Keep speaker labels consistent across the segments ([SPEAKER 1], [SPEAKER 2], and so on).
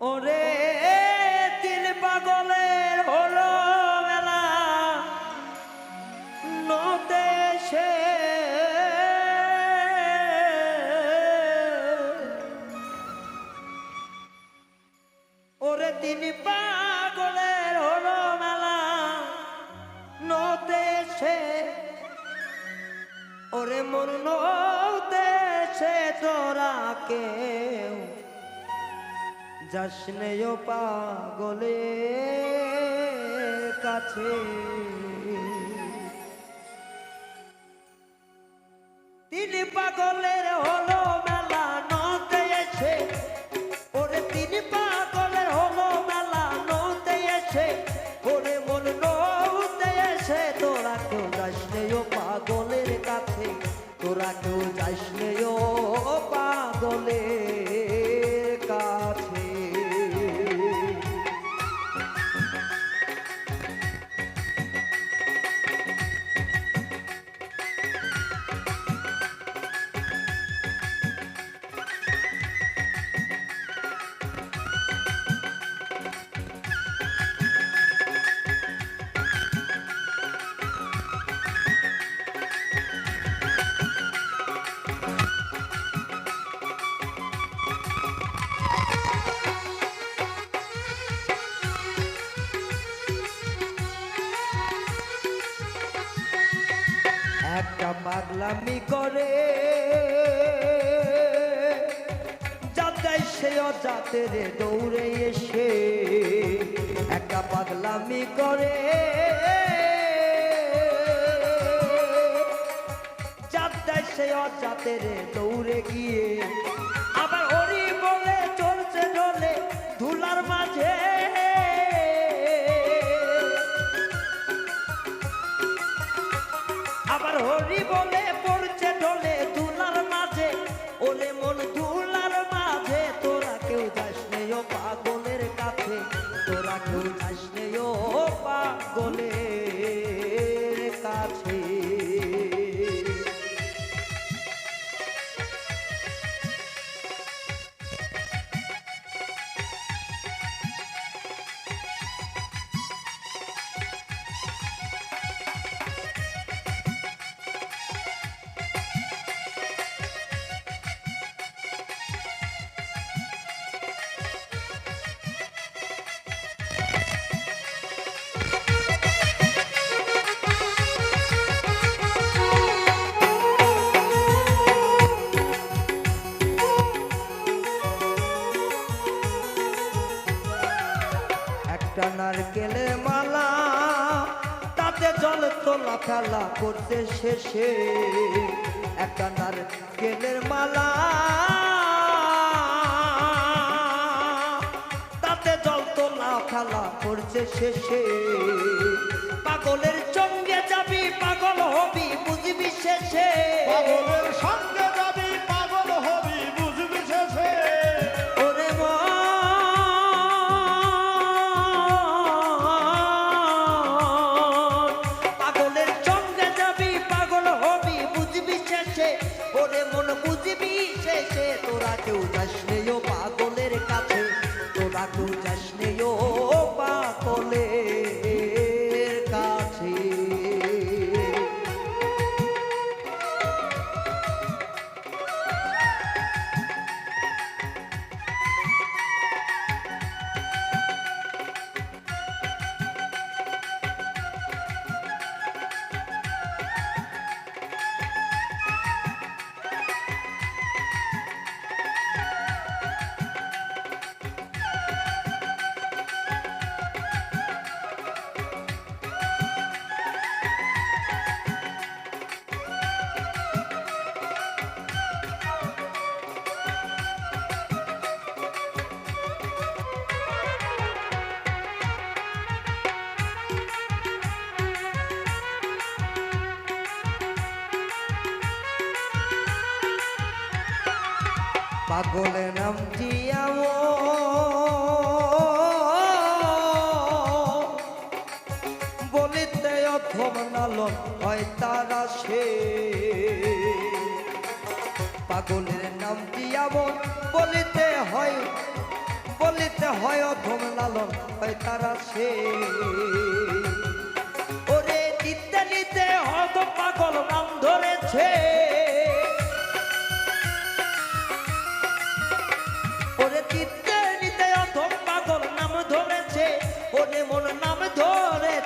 [SPEAKER 1] ওরে, তিন পাগলের হলো মেলা। সে ওরে, তিন পাগলের হলো মেলা। সে ওরে, মন সে তোরা যাসনেও পাগলে কাছে। তিনি পাগলের হলো মেলা নতে এসে। ওরে তিনি পাগলের হলো মেলা নতে এসে। ওরে মন নতে এসে, তোরা কেউ যাসনেও পাগলের কাছে। তোরা কেউ যাসনেও পাগলের একটা পাগলামি করে। যাতে সে অজাতে রে দৌড়ে এসে একটা পাগলামি করে। যাতে সে অজাতে রে দৌড়ে গিয়ে আবার হরি হরি বলে পড়ছে ঢলে দুলার মাঝে। ওলে মন দুলার মাঝে, তোরা কেউ যাস নেই পাগলের কাছে। তোরা কেউ যাস নেই পাগলের একটা নারকেলের মালা, তাতে জল তোলা ফেলা করতে শেষে। একটা নারকেলের মালা, তাতে জল তোলা ফেলা করছে শেষে। পাগলের সঙ্গে যাবি, পাগল হবি, বুঝবি শেষে। পাগলের
[SPEAKER 2] সঙ্গে
[SPEAKER 1] তোরা কেউ যাস নেই ও পাগলের পাগলে নাম জিয়াও। বলিতে অথম নালন হয় তারা সে। পাগলের নাম দিয়াব বলিতে হয় বলিতে হয় অধম লালন হয় তারা সে। ওরে নিতে নিতে হয়তো পাগল নাম ধরেছে।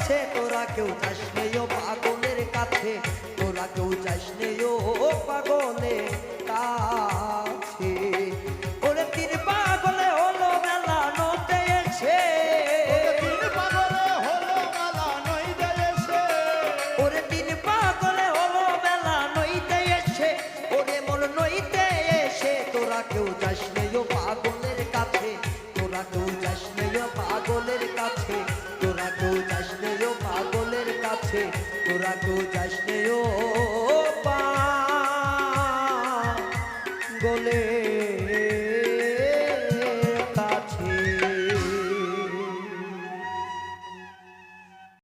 [SPEAKER 1] কাছে তোরা কেউ চাস নেই পাগলের কাছে তোরা কেউ চাস নেই পাগলের কাছে। ওরে তিন পাগলে হলো হলো ওরে তিন পাগলে হলো মেলা নইতে ওরে তোরা কেউ চাস নেই পাগল